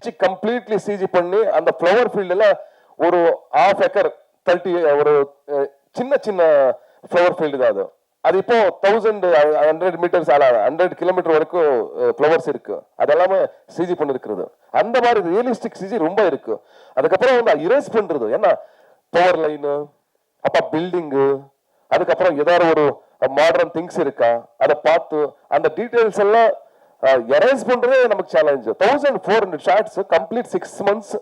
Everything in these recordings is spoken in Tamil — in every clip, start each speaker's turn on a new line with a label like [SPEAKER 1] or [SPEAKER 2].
[SPEAKER 1] பிச்சு கம்ப்ளீட்லி சிஜி பண்ணி அந்த ஃப்ளவர் ஃபீல்டில் ஒரு ஆஃப் ஏக்கர் தேர்ட்டி ஒரு சின்ன சின்ன ஃப்ளவர் ஃபீல்டு தான் அது. அது இப்போ தௌசண்ட் ஹண்ட்ரட் மீட்டர்ஸ் ஆல ஹண்ட்ரட் கிலோமீட்டர் வரைக்கும் ஃப்ளவர்ஸ் இருக்கு. அதெல்லாமே சிஜி பண்ணிருக்கிறது. அந்த மாதிரி ரியலிஸ்டிக் சிஜி ரொம்ப இருக்கு. அதுக்கப்புறம் வந்து இரேஸ் பண்றது. ஏன்னா பவர் லைனு அப்ப பில்டிங்கு அதுக்கப்புறம் ஏதாவது ஒரு மாடர்ன் திங்ஸ் இருக்கா அதை பார்த்து அந்த டீட்டெயில்ஸ் எல்லாம் எரேஸ் பண்றதே நமக்கு challenge thousand four hundred shots complete six months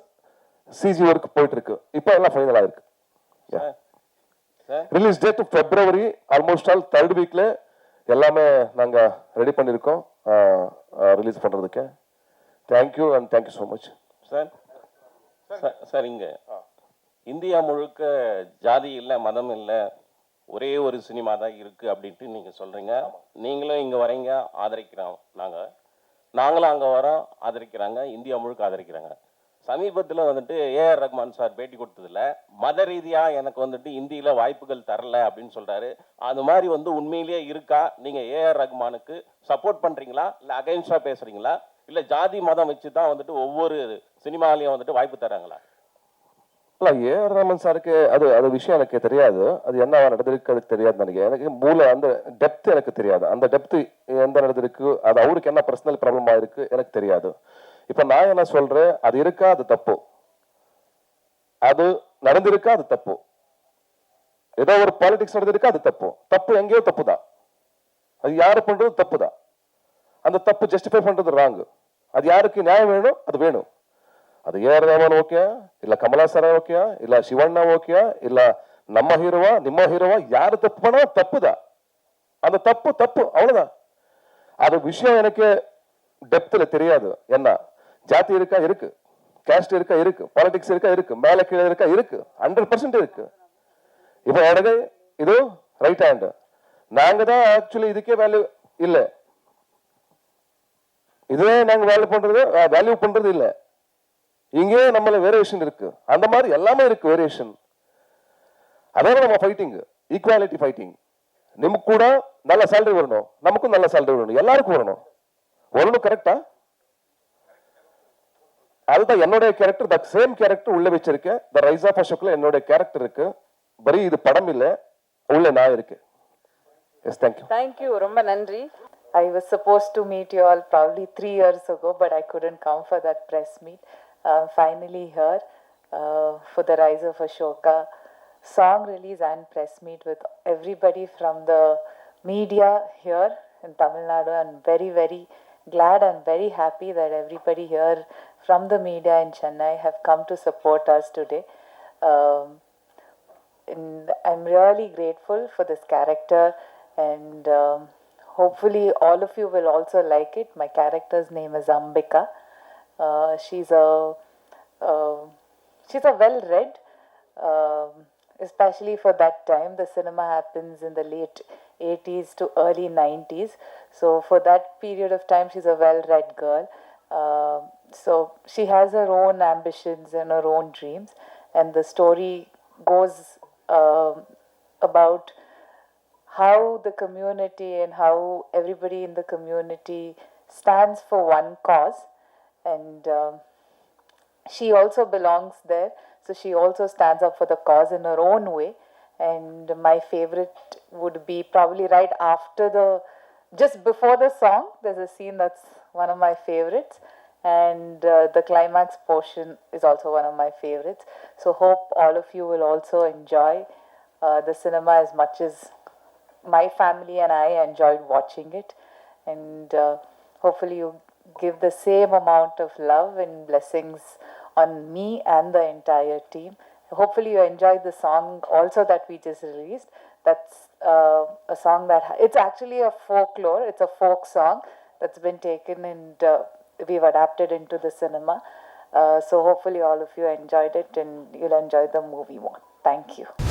[SPEAKER 1] CG work போயிட்டு இருக்கு இப்போ எல்லாம் ஃபைனல் ஆயிருக்கு. Release date February almost all third வீக்ல எல்லாமே நாங்க ரெடி பண்ணியிருக்கோம் ரிலீஸ் பண்றதுக்கு. Thank you and thank you so much
[SPEAKER 2] sir sir, sir இங்க. இந்தியா முழுக்க ஜாதி இல்லை மதம் இல்லை ஒரே ஒரு சினிமா தான் இருக்குது அப்படின்ட்டு நீங்கள் சொல்கிறீங்க நீங்களும் இங்கே வரீங்க ஆதரிக்கிறோம் நாங்கள் நாங்களும் அங்கே வரோம் ஆதரிக்கிறாங்க. இந்தியா முழுக்க ஆதரிக்கிறாங்க. சமீபத்தில் வந்துட்டு ஏஆர் ரஹ்மான் சார் பேட்டி கொடுத்ததுல மத ரீதியாக எனக்கு வந்துட்டு இந்தியில் வாய்ப்புகள் தரல அப்படின்னு சொல்கிறாரு அது மாதிரி வந்து உண்மையிலேயே இருக்கா? நீங்கள் ஏஆர் ரஹ்மானுக்கு சப்போர்ட் பண்ணுறீங்களா இல்லை அகைன்ஸ்டாக பேசுகிறீங்களா இல்லை ஜாதி மதம் வச்சு தான் வந்துட்டு ஒவ்வொரு சினிமாலையும் வந்துட்டு வாய்ப்பு தராங்களா?
[SPEAKER 1] இல்ல ஏஆர் ரமன் சாருக்கு அது அது விஷயம் எனக்கு தெரியாது. அது என்ன நடந்திருக்கு அதுக்கு தெரியாது எனக்கு எனக்கு மூல அந்த டெப்த் எனக்கு தெரியாது. அந்த டெப்த் எந்த நடந்திருக்கு அது அவருக்கு என்ன பர்சனல் ப்ராப்ளமா இருக்கு எனக்கு தெரியாது. இப்ப நான் என்ன சொல்றேன் அது இருக்கா அது தப்பு. அது நடந்திருக்கா அது தப்பு. ஏதோ ஒரு பாலிடிக்ஸ் நடந்திருக்கா அது தப்பு. தப்பு எங்கேயோ தப்பு தான் அது யாரு பண்றது தப்பு தான் அந்த தப்பு ஜஸ்டிஃபை பண்றது ராங்கு அது யாருக்கு நியாயம் வேணும் அது வேணும். அது ಎ ಆರ್ ರೆಹಮಾನ್ இல்ல ಇಲ್ಲ ಕಮಲಾ ಸರ ಓಕೆಯಾ ಇಲ್ಲ ಶಿವಣ್ಣ ಓಕೆಯಾ ಇಲ್ಲ ನಮ್ಮ ಹೀರುವ ನಿಮ್ಮ ಹೀರುವ ಯಾರು ತಪ್ಪು ಮಾಡೋ அந்த தப்பு தப்பு அவ்வளவுதான். அது விஷயம் எனக்கு டெப்த்ல தெரியாது. என்ன ஜாதி இருக்கா? இருக்கு. கேஸ்ட் இருக்கா? இருக்கு. பாலிடிக்ஸ் இருக்கா? இருக்கு. மேல கீழே இருக்கா? இருக்கு. ஹண்ட்ரட் பர்சன்ட் இருக்கு. இப்போ எனக்கு இது ரைட் ஹேண்ட் நாங்க தான் ஆக்சுவலி இதுக்கே வேல்யூ இல்லை. இதுவே நாங்க வேல்யூ பண்றது வேல்யூ பண்றது இல்லை. இங்கே நம்மள வேரியேஷன் இருக்கு. அந்த மாதிரி எல்லாமே இருக்கு வேரியேஷன் அதாவது நம்ம ஃபைட்டிங் ஈக்குவாலிட்டி ஃபைட்டிங் நமக்கு கூட நல்ல சேலரி வரணும். நமக்கும் நல்ல சேலரி வரணும். எல்லாருக்கும் வரணும். வரணும் கரெக்டா அதுதான் என்னுடைய கேரக்டர் த சேம் கேரக்டர் உள்ள வச்சிருக்கேன். த ரைஸ் ஆஃப் அசோக்ல என்னுடைய கேரக்டர் இருக்கு. பரி இது படம் இல்ல. உள்ள நான் இருக்கேன். Yes thank you
[SPEAKER 3] Thank you, Romba Nandri. I was supposed to meet you all probably three years ago, but I couldn't come for that press meet. I'm finally here uh, for the Rise of Ashoka song release and press meet with everybody from the media here in Tamil Nadu. I'm very, very glad and very happy that everybody here from the media in Chennai have come to support us today. Um, I'm really grateful for this character, and um, hopefully, all of you will also like it. My character's name is Ambika. Uh, she's a uh, she's a well-read, um, especially for that time. The cinema happens in the late 80s to early 90s, so for that period of time, she's a well-read girl. Um so she has her own ambitions and her own dreams, and the story goes um about how the community and how everybody in the community stands for one cause and um, she also belongs there. So she also stands up for the cause in her own way. And my favorite would be probably right after the just before the song there's a scene that's one of my favorites. And uh, the climax portion is also one of my favorites. So hope all of you will also enjoy uh, the cinema as much as my family and I enjoyed watching it, and uh, hopefully you give the same amount of love and blessings on me and the entire team. Hopefully you enjoyed the song also that we just released. That's uh, a song that it's actually a folklore. It's a folk song that's been taken and uh, we've adapted into the cinema. Uh, so hopefully all of you enjoyed it and you'll enjoy the movie more. Thank you.